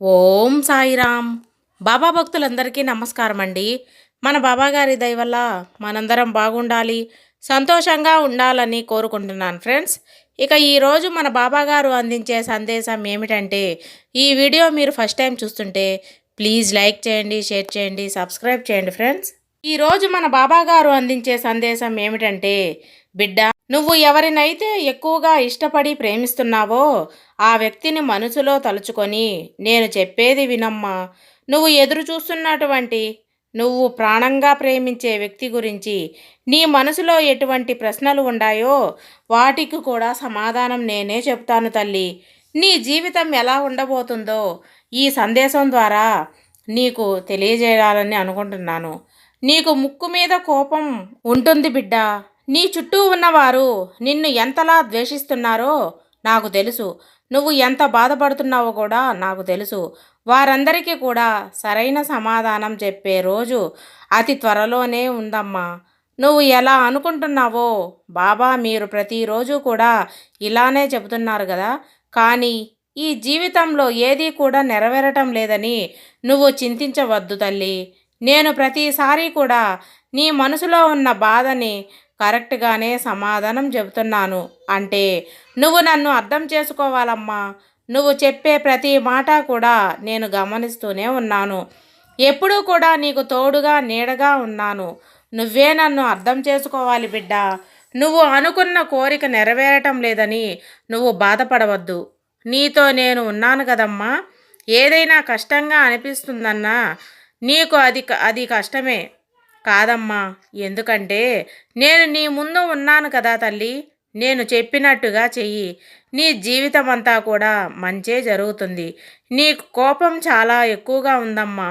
ఓం సాయిరామ్. బాబా భక్తులందరికీ నమస్కారం అండి మన బాబా గారి దయ వల్ల మనందరం బాగుండాలి సంతోషంగా ఉండాలని కోరుకుంటున్నాను ఫ్రెండ్స్. ఇక ఈరోజు మన బాబా గారు అందించే సందేశం ఏమిటంటే ఈ వీడియో మీరు ఫస్ట్ టైం చూస్తుంటే ప్లీజ్ లైక్ చేయండి షేర్ చేయండి సబ్స్క్రైబ్ చేయండి ఫ్రెండ్స్. ఈరోజు మన బాబా గారు అందించే సందేశం ఏమిటంటే బిడ్డ నువ్వు ఎవరినైతే ఎక్కువగా ఇష్టపడి ప్రేమిస్తున్నావో ఆ వ్యక్తిని మనసులో తలుచుకొని నేను చెప్పేది వినమ్మా. నువ్వు ఎదురు చూస్తున్నటువంటి నువ్వు ప్రాణంగా ప్రేమించే వ్యక్తి గురించి నీ మనసులో ఎటువంటి ప్రశ్నలు ఉన్నాయో వాటికి కూడా సమాధానం నేనే చెప్తాను తల్లి. నీ జీవితం ఎలా ఉండబోతుందో ఈ సందేశం ద్వారా నీకు తెలియజేయాలని అనుకుంటున్నాను. నీకు ముక్కు మీద కోపం ఉంటుంది బిడ్డ. నీ చుట్టూ ఉన్నవారు నిన్ను ఎంతలా ద్వేషిస్తున్నారో నాకు తెలుసు. నువ్వు ఎంత బాధపడుతున్నావో కూడా నాకు తెలుసు. వారందరికీ కూడా సరైన సమాధానం చెప్పే రోజు అతి త్వరలోనే ఉందమ్మా. నువ్వు ఎలా అనుకుంటున్నావో బాబా మీరు ప్రతిరోజు కూడా ఇలానే చెబుతున్నారు కదా కానీ ఈ జీవితంలో ఏదీ కూడా నెరవేరటం లేదని నువ్వు చింతించవద్దు తల్లి. నేను ప్రతిసారి కూడా నీ మనసులో ఉన్న బాధని కరెక్ట్గానే సమాధానం చెబుతున్నాను. అంటే నువ్వు నన్ను అర్థం చేసుకోవాలమ్మా. నువ్వు చెప్పే ప్రతి మాట కూడా నేను గమనిస్తూనే ఉన్నాను. ఎప్పుడూ కూడా నీకు తోడుగా నీడగా ఉన్నాను. నువ్వే నన్ను అర్థం చేసుకోవాలి బిడ్డ. నువ్వు అనుకున్న కోరిక నెరవేరటం లేదని నువ్వు బాధపడవద్దు. నీతో నేను ఉన్నాను కదమ్మా. ఏదైనా కష్టంగా అనిపిస్తుందన్నా నీకు అది అది కష్టమే. కాదమ్మా ఎందుకంటే నేను నీ ముందు ఉన్నాను కదా తల్లి. నేను చెప్పినట్టుగా చెయ్యి. నీ జీవితం అంతా కూడా మంచే జరుగుతుంది. నీకు కోపం చాలా ఎక్కువగా ఉందమ్మా.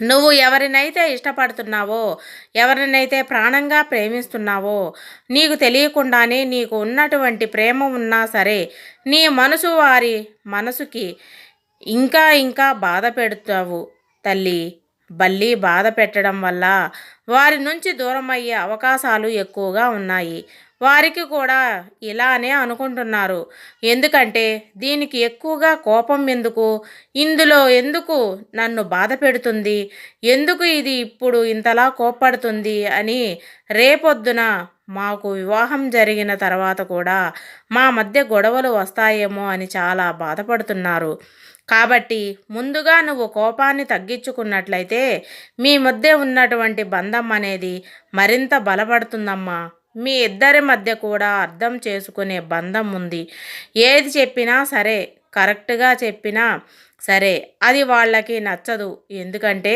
నువ్వు ఎవరినైతే ఇష్టపడుతున్నావో ఎవరినైతే ప్రాణంగా ప్రేమిస్తున్నావో నీకు తెలియకుండానే నీకు ఉన్నటువంటి ప్రేమ ఉన్నా సరే నీ మనసు వారి మనసుకి ఇంకా ఇంకా బాధ పెడతావు తల్లి. బల్లి బాధ పెట్టడం వల్ల వారి నుంచి దూరం అయ్యే అవకాశాలు ఎక్కువగా ఉన్నాయి. వారికి కూడా ఇలానే అనుకుంటున్నారు. ఎందుకంటే దీనికి ఎక్కువగా కోపం ఎందుకు? ఇందులో ఎందుకు నన్ను బాధ పెడుతుంది? ఎందుకు ఇది ఇప్పుడు ఇంతలా కోప్పడుతుంది? అని రేపొద్దున మాకు వివాహం జరిగిన తర్వాత కూడా మా మధ్య గొడవలు వస్తాయేమో అని చాలా బాధపడుతున్నారు. కాబట్టి ముందుగా నువ్వు కోపాన్ని తగ్గించుకున్నట్లయితే మీ మధ్య ఉన్నటువంటి బంధం అనేది మరింత బలపడుతుందమ్మా. మీ ఇద్దరి మధ్య కూడా అర్థం చేసుకునే బంధం ఉంది. ఏది చెప్పినా సరే కరెక్ట్గా చెప్పినా సరే అది వాళ్ళకి నచ్చదు. ఎందుకంటే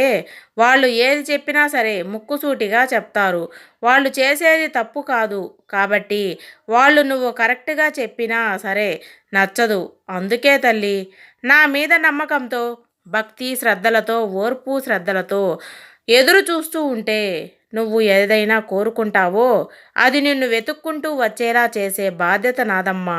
వాళ్ళు ఏది చెప్పినా సరే ముక్కుసూటిగా చెప్తారు. వాళ్ళు చేసేది తప్పు కాదు. కాబట్టి వాళ్ళు నువ్వు కరెక్ట్గా చెప్పినా సరే నచ్చదు. అందుకే తల్లి నా మీద నమ్మకంతో భక్తి శ్రద్ధలతో ఓర్పు శ్రద్ధలతో ఎదురు చూస్తూ ఉంటే నువ్వు ఏదైనా కోరుకుంటావో అది నిన్ను వెతుక్కుంటూ వచ్చేలా చేసే బాధ్యత నాదమ్మా.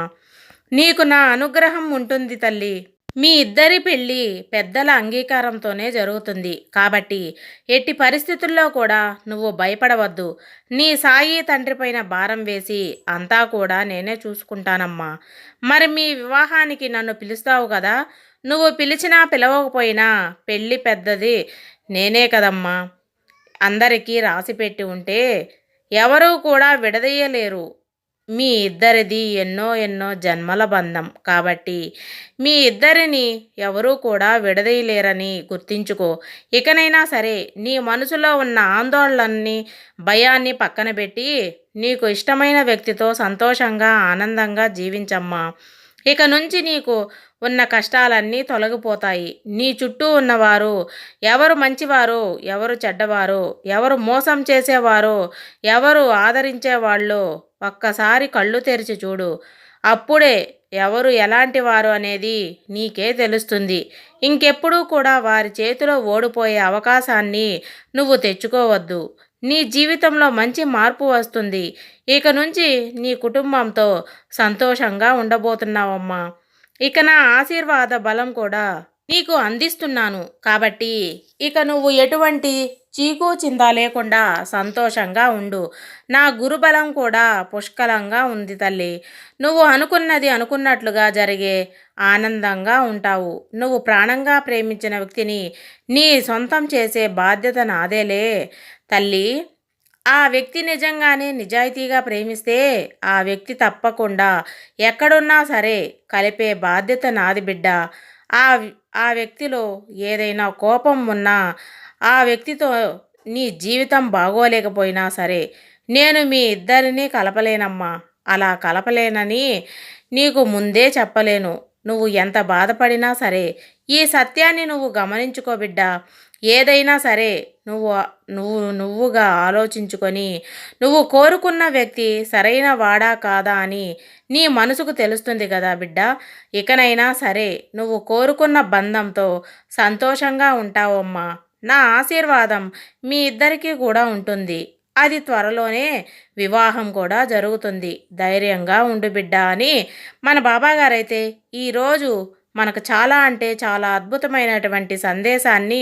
నీకు నా అనుగ్రహం ఉంటుంది తల్లి. మీ ఇద్దరి పెళ్ళి పెద్దల అంగీకారంతోనే జరుగుతుంది. కాబట్టి ఎట్టి పరిస్థితుల్లో కూడా నువ్వు భయపడవద్దు. నీ సాయి తండ్రిపైన భారం వేసి అంతా కూడా నేనే చూసుకుంటానమ్మా. మరి మీ వివాహానికి నన్ను పిలుస్తావు కదా? నువ్వు పిలిచినా పిలవకపోయినా పెళ్ళి పెద్దది నేనే కదమ్మా. అందరికీ రాసిపెట్టి ఉంటే ఎవరూ కూడా విడదీయలేరు. మీ ఇద్దరిది ఎన్నో ఎన్నో జన్మల బంధం. కాబట్టి మీ ఇద్దరిని ఎవరూ కూడా విడదీయలేరని గుర్తించుకో. ఇకనైనా సరే నీ మనసులో ఉన్న ఆందోళనని భయాన్ని పక్కన పెట్టి నీకు ఇష్టమైన వ్యక్తితో సంతోషంగా ఆనందంగా జీవించమ్మా. ఇక నుంచి నీకు ఉన్న కష్టాలన్నీ తొలగిపోతాయి. నీ చుట్టూ ఉన్నవారు ఎవరు మంచివారు ఎవరు చెడ్డవారు ఎవరు మోసం చేసేవారు ఎవరు ఆదరించేవాళ్ళు ఒక్కసారి కళ్ళు తెరిచి చూడు. అప్పుడే ఎవరు ఎలాంటి వారు అనేది నీకే తెలుస్తుంది. ఇంకెప్పుడూ కూడా వారి చేతిలో ఓడిపోయే అవకాశాన్ని నువ్వు తెచ్చుకోవద్దు. నీ జీవితంలో మంచి మార్పు వస్తుంది. ఇక నుంచి నీ కుటుంబంతో సంతోషంగా ఉండబోతున్నావమ్మా. ఇక నా ఆశీర్వాద బలం కూడా నీకు అందిస్తున్నాను. కాబట్టి ఇక నువ్వు ఎటువంటి చీకు చింత లేకుండా సంతోషంగా ఉండు. నా గురుబలం కూడా పుష్కలంగా ఉంది తల్లి. నువ్వు అనుకున్నది అనుకున్నట్లుగా జరిగే ఆనందంగా ఉంటావు. నువ్వు ప్రాణంగా ప్రేమించిన వ్యక్తిని నీ సొంతం చేసే బాధ్యత నాదేలే తల్లి. ఆ వ్యక్తి నిజంగానే నిజాయితీగా ప్రేమిస్తే ఆ వ్యక్తి తప్పకుండా ఎక్కడున్నా సరే కలిపే బాధ్యత నాది బిడ్డ. ఆ ఆ వ్యక్తిలో ఏదైనా కోపం ఉన్నా ఆ వ్యక్తితో నీ జీవితం బాగోలేకపోయినా సరే నేను మీ ఇద్దరిని కలపలేనమ్మా. అలా కలపలేనని నీకు ముందే చెప్పలేను. నువ్వు ఎంత బాధపడినా సరే ఈ సత్యాన్ని నువ్వు గమనించుకో బిడ్డా. ఏదైనా సరే నువ్వు నువ్వు నువ్వుగా ఆలోచించుకొని నువ్వు కోరుకున్న వ్యక్తి సరైన వాడా కాదా అని నీ మనసుకు తెలుస్తుంది కదా బిడ్డ. ఇకనైనా సరే నువ్వు కోరుకున్న బంధంతో సంతోషంగా ఉంటావమ్మా. నా ఆశీర్వాదం మీ ఇద్దరికీ కూడా ఉంటుంది. అది త్వరలోనే వివాహం కూడా జరుగుతుంది. ధైర్యంగా ఉండు బిడ్డ అని మన బాబాగారైతే ఈరోజు మనకు చాలా అంటే చాలా అద్భుతమైనటువంటి సందేశాన్ని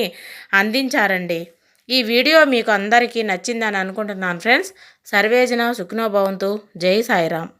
అందించారండి. ఈ వీడియో మీకు అందరికీ నచ్చిందని అనుకుంటున్నాను ఫ్రెండ్స్. సర్వేజన సుఖ్నోభవంతు జై సాయిరామ్.